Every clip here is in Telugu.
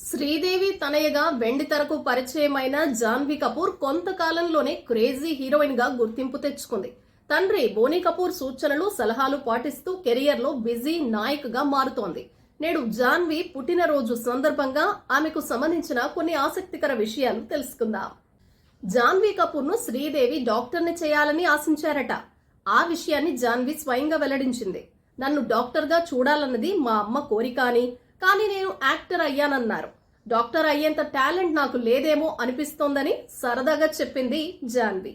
శ్రీదేవి తనయగా వెండి తెరకు పరిచయమైన జాన్వీ కపూర్ కొంతకాలంలోనే క్రేజీ హీరోయిన్గా గుర్తింపు తెచ్చుకుంది. తండ్రి బోనీ కపూర్ సూచనలు సలహాలు పాటిస్తూ కెరియర్లో బిజీ నాయక్గా మారుతోంది. నేడు జాన్వీ పుట్టినరోజు సందర్భంగా ఆమెకు సంబంధించిన కొన్ని ఆసక్తికర విషయాలు తెలుసుకుందాం. జాన్వీ కపూర్ను శ్రీదేవి డాక్టర్ని చేయాలని ఆశించారట. ఆ విషయాన్ని జాన్వీ స్వయంగా వెల్లడించింది. నన్ను డాక్టర్గా చూడాలన్నది మా అమ్మ కోరిక అని కానీ నేను యాక్టర్ అయ్యానన్నారు. డాక్టర్ అయ్యేంత టాలెంట్ నాకు లేదేమో అనిపిస్తోందని సరదాగా చెప్పింది జాన్వి.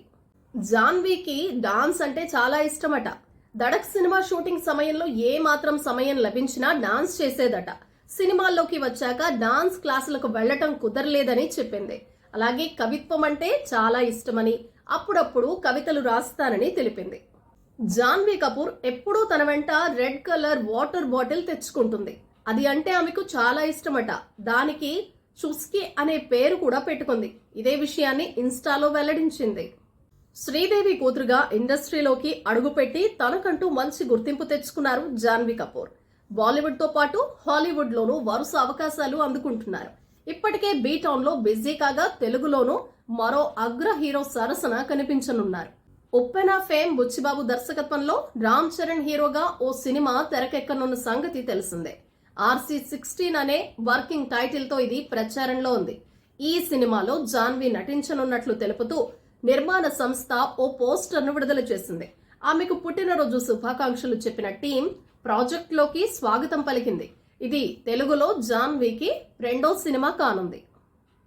జాన్వీకి డాన్స్ అంటే చాలా ఇష్టమట. దడక్ సినిమా షూటింగ్ సమయంలో ఏ మాత్రం సమయం లభించినా డాన్స్ చేసేదట. సినిమాల్లోకి వచ్చాక డాన్స్ క్లాసులకు వెళ్ళటం కుదరలేదని చెప్పింది. అలాగే కవిత్వం అంటే చాలా ఇష్టమని అప్పుడప్పుడు కవితలు రాస్తానని తెలిపింది. జాన్వీ కపూర్ ఎప్పుడూ తన వెంట రెడ్ కలర్ వాటర్ బాటిల్ తెచ్చుకుంటుంది. అది అంటే ఆమెకు చాలా ఇష్టమట. దానికి చుస్కి అనే పేరు కూడా పెట్టుకుంది. ఇదే విషయాన్ని ఇన్స్టాలో వెల్లడించింది. శ్రీదేవి కూతురుగా ఇండస్ట్రీలోకి అడుగుపెట్టి తనకంటూ మంచి గుర్తింపు తెచ్చుకున్నారు జాన్వీ కపూర్. బాలీవుడ్తో పాటు హాలీవుడ్లోనూ వరుస అవకాశాలు అందుకుంటున్నారు. ఇప్పటికే బీటౌన్లో బిజీ కాగా తెలుగులోనూ మరో అగ్ర హీరో సరసన కనిపించనున్నారు. ఉప్పెన ఫేమ్ బుచ్చిబాబు దర్శకత్వంలో రామ్ చరణ్ హీరోగా ఓ సినిమా తెరకెక్కనున్న సంగతి తెలిసిందే. ఆర్సీ సిక్స్టీన్ అనే వర్కింగ్ టైటిల్తో ఇది ప్రచారంలో ఉంది. ఈ సినిమాలో జాన్వీ నటించనున్నట్లు తెలుపుతూ నిర్మాణ సంస్థ ఓ పోస్టర్ను విడుదల చేసింది. ఆమెకు పుట్టినరోజు శుభాకాంక్షలు చెప్పిన టీం ప్రాజెక్టులోకి స్వాగతం పలికింది. ఇది తెలుగులో జాన్వీకి రెండో సినిమా కానుంది.